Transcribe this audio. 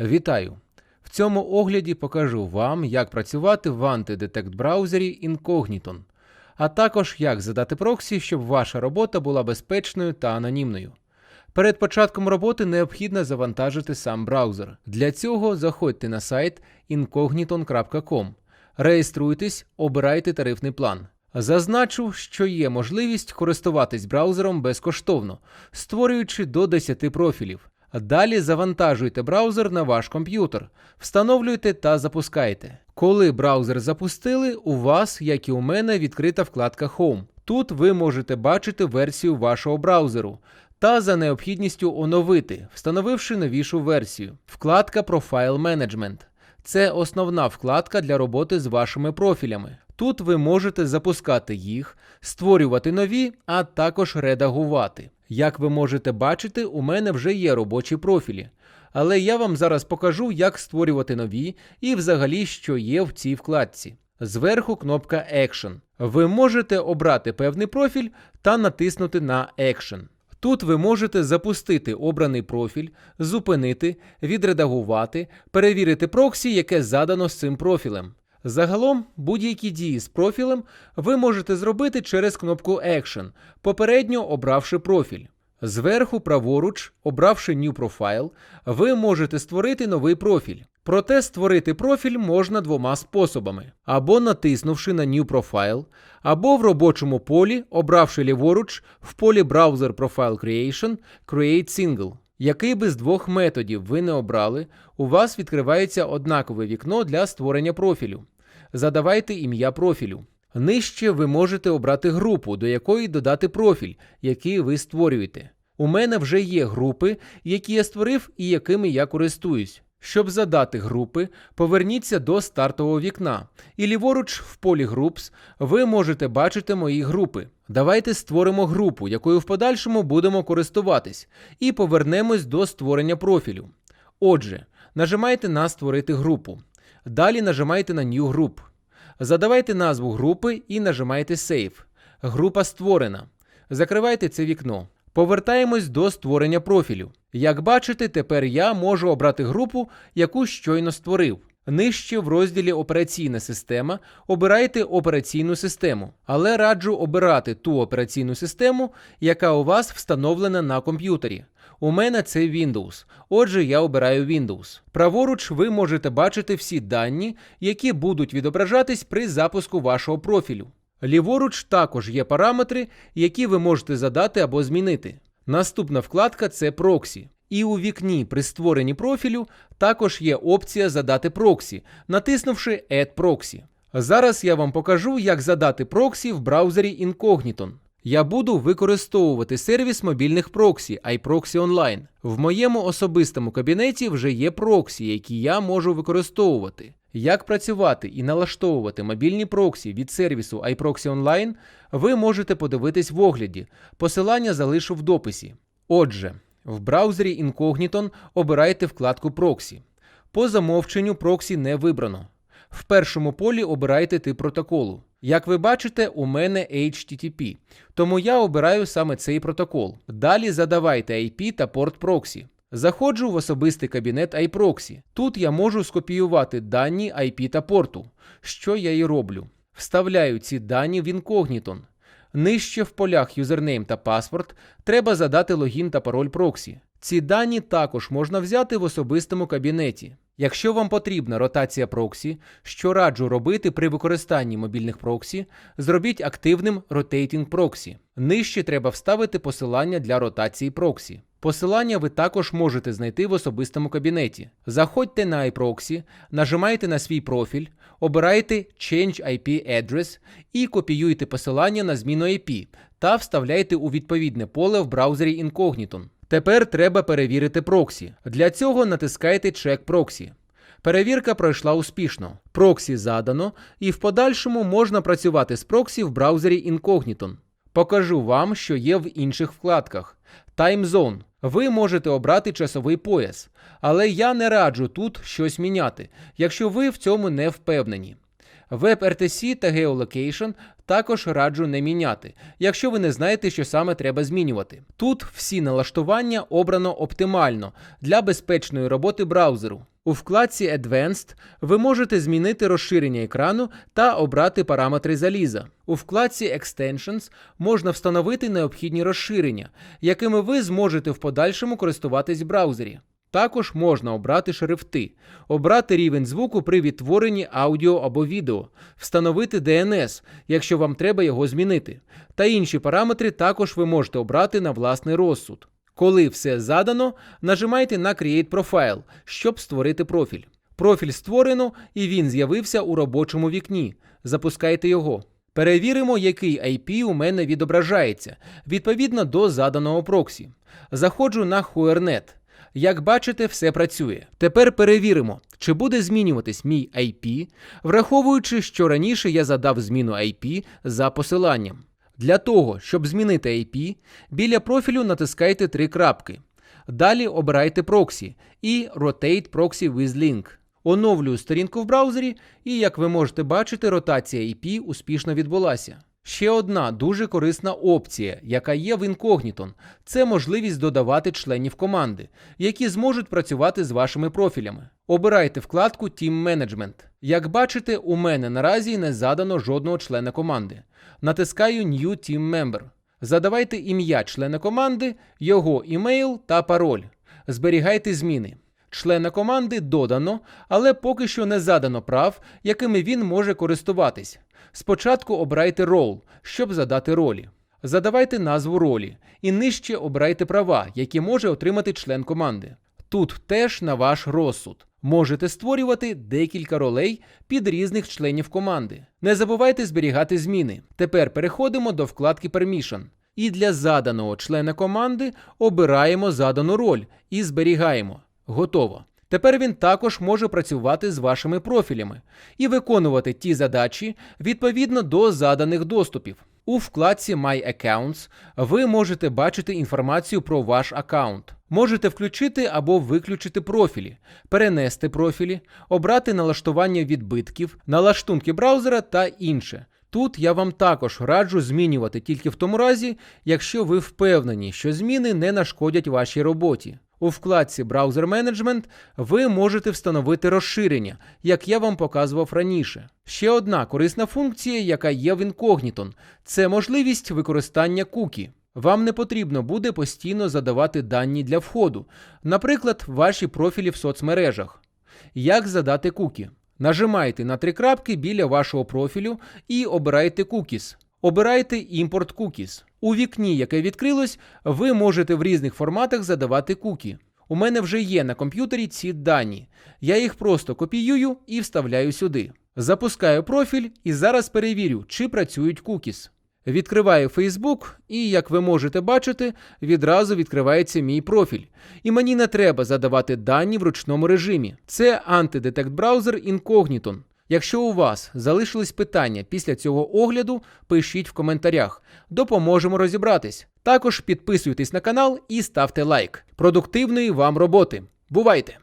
Вітаю! В цьому огляді покажу вам, як працювати в антидетект браузері Incogniton, а також як задати проксі, щоб ваша робота була безпечною та анонімною. Перед початком роботи необхідно завантажити сам браузер. Для цього заходьте на сайт incogniton.com, реєструйтесь, обирайте тарифний план. Зазначу, що є можливість користуватись браузером безкоштовно, створюючи до 10 профілів. Далі завантажуйте браузер на ваш комп'ютер, встановлюйте та запускайте. Коли браузер запустили, у вас, як і у мене, відкрита вкладка Home. Тут ви можете бачити версію вашого браузеру та за необхідністю оновити, встановивши новішу версію. Вкладка Profile Management. Це основна вкладка для роботи з вашими профілями. Тут ви можете запускати їх, створювати нові, а також редагувати. Як ви можете бачити, у мене вже є робочі профілі. Але я вам зараз покажу, як створювати нові і взагалі, що є в цій вкладці. Зверху кнопка Action. Ви можете обрати певний профіль та натиснути на Action. Тут ви можете запустити обраний профіль, зупинити, відредагувати, перевірити проксі, яке задано з цим профілем. Загалом, будь-які дії з профілем ви можете зробити через кнопку Action, попередньо обравши профіль. Зверху праворуч, обравши New Profile, ви можете створити новий профіль. Проте створити профіль можна двома способами: або натиснувши на New Profile, або в робочому полі, обравши ліворуч в полі Browser Profile Creation Create Single. Який би з двох методів ви не обрали, у вас відкривається однакове вікно для створення профілю. Задавайте ім'я профілю. Нижче ви можете обрати групу, до якої додати профіль, який ви створюєте. У мене вже є групи, які я створив і якими я користуюсь. Щоб задати групи, поверніться до стартового вікна, і ліворуч в полі Groups ви можете бачити мої групи. Давайте створимо групу, якою в подальшому будемо користуватись, і повернемось до створення профілю. Отже, нажимайте на Створити групу. Далі нажимайте на New Group. Задавайте назву групи і нажимайте Save. Група створена. Закривайте це вікно. Повертаємось до створення профілю. Як бачите, тепер я можу обрати групу, яку щойно створив. Нижче в розділі Операційна система обирайте операційну систему, але раджу обирати ту операційну систему, яка у вас встановлена на комп'ютері. У мене це Windows, отже, я обираю Windows. Праворуч ви можете бачити всі дані, які будуть відображатись при запуску вашого профілю. Ліворуч також є параметри, які ви можете задати або змінити. Наступна вкладка це проксі. І у вікні при створенні профілю також є опція задати проксі, натиснувши Add Proxy. Зараз я вам покажу, як задати проксі в браузері Incogniton. Я буду використовувати сервіс мобільних проксі iProxy Online. В моєму особистому кабінеті вже є проксі, які я можу використовувати. Як працювати і налаштовувати мобільні проксі від сервісу iProxy Online, ви можете подивитись в огляді. Посилання залишу в дописі. Отже, в браузері Incogniton обирайте вкладку проксі. По замовченню проксі не вибрано. В першому полі обирайте тип протоколу. Як ви бачите, у мене HTTP, тому я обираю саме цей протокол. Далі задавайте IP та порт проксі. Заходжу в особистий кабінет iProxy. Тут я можу скопіювати дані IP та порту, що я і роблю. Вставляю ці дані в Incogniton. Нижче в полях юзернейм та паспорт треба задати логін та пароль проксі. Ці дані також можна взяти в особистому кабінеті. Якщо вам потрібна ротація проксі, що раджу робити при використанні мобільних проксі, зробіть активним Rotating Proxy. Нижче треба вставити посилання для ротації проксі. Посилання ви також можете знайти в особистому кабінеті. Заходьте на iProxy, нажимайте на свій профіль, обирайте Change IP Address і копіюйте посилання на зміну IP та вставляйте у відповідне поле в браузері Incogniton. Тепер треба перевірити проксі. Для цього натискайте Check Proxy. Перевірка пройшла успішно. Проксі задано, і в подальшому можна працювати з проксі в браузері Incogniton. Покажу вам, що є в інших вкладках. Zone. Ви можете обрати часовий пояс, але я не раджу тут щось міняти, якщо ви в цьому не впевнені. WebRTC та Geolocation також раджу не міняти, якщо ви не знаєте, що саме треба змінювати. Тут всі налаштування обрано оптимально для безпечної роботи браузеру. У вкладці Advanced ви можете змінити розширення екрану та обрати параметри заліза. У вкладці Extensions можна встановити необхідні розширення, якими ви зможете в подальшому користуватись в браузері. Також можна обрати шрифти, обрати рівень звуку при відтворенні аудіо або відео, встановити DNS, якщо вам треба його змінити. Та інші параметри також ви можете обрати на власний розсуд. Коли все задано, нажимайте на Create Profile, щоб створити профіль. Профіль створено і він з'явився у робочому вікні. Запускайте його. Перевіримо, який IP у мене відображається відповідно до заданого проксі. Заходжу на Huernet. Як бачите, все працює. Тепер перевіримо, чи буде змінюватись мій IP, враховуючи, що раніше я задав зміну IP за посиланням. Для того, щоб змінити IP, біля профілю натискайте три крапки. Далі обирайте проксі і Rotate Proxy with Link. Оновлюю сторінку в браузері, і як ви можете бачити, ротація IP успішно відбулася. Ще одна дуже корисна опція, яка є в Incogniton, це можливість додавати членів команди, які зможуть працювати з вашими профілями. Обирайте вкладку Team Management. Як бачите, у мене наразі не задано жодного члена команди. Натискаю New Team Member. Задавайте ім'я члена команди, його імейл та пароль. Зберігайте зміни. Члена команди додано, але поки що не задано прав, якими він може користуватись. Спочатку обирайте рол, щоб задати ролі. Задавайте назву ролі і нижче обирайте права, які може отримати член команди. Тут теж на ваш розсуд. Можете створювати декілька ролей під різних членів команди. Не забувайте зберігати зміни. Тепер переходимо до вкладки Permission. І для заданого члена команди обираємо задану роль і зберігаємо. Готово. Тепер він також може працювати з вашими профілями і виконувати ті задачі відповідно до заданих доступів. У вкладці My Accounts ви можете бачити інформацію про ваш аккаунт. Можете включити або виключити профілі, перенести профілі, обрати налаштування відбитків, налаштунки браузера та інше. Тут я вам також раджу змінювати тільки в тому разі, якщо ви впевнені, що зміни не нашкодять вашій роботі. У вкладці Browser Management ви можете встановити розширення, як я вам показував раніше. Ще одна корисна функція, яка є в Incogniton – це можливість використання кукі. Вам не потрібно буде постійно задавати дані для входу, наприклад, ваші профілі в соцмережах. Як задати кукі? Нажимайте на три крапки біля вашого профілю і обирайте Cookies. Обирайте імпорт Cookies. У вікні, яке відкрилось, ви можете в різних форматах задавати кукі. У мене вже є на комп'ютері ці дані. Я їх просто копіюю і вставляю сюди. Запускаю профіль і зараз перевірю, чи працюють кукіс. Відкриваю Facebook, і, як ви можете бачити, відразу відкривається мій профіль. І мені не треба задавати дані в ручному режимі. Це антидетект браузер Incogniton. Якщо у вас залишились питання після цього огляду, пишіть в коментарях. Допоможемо розібратись. Також підписуйтесь на канал і ставте лайк. Продуктивної вам роботи. Бувайте!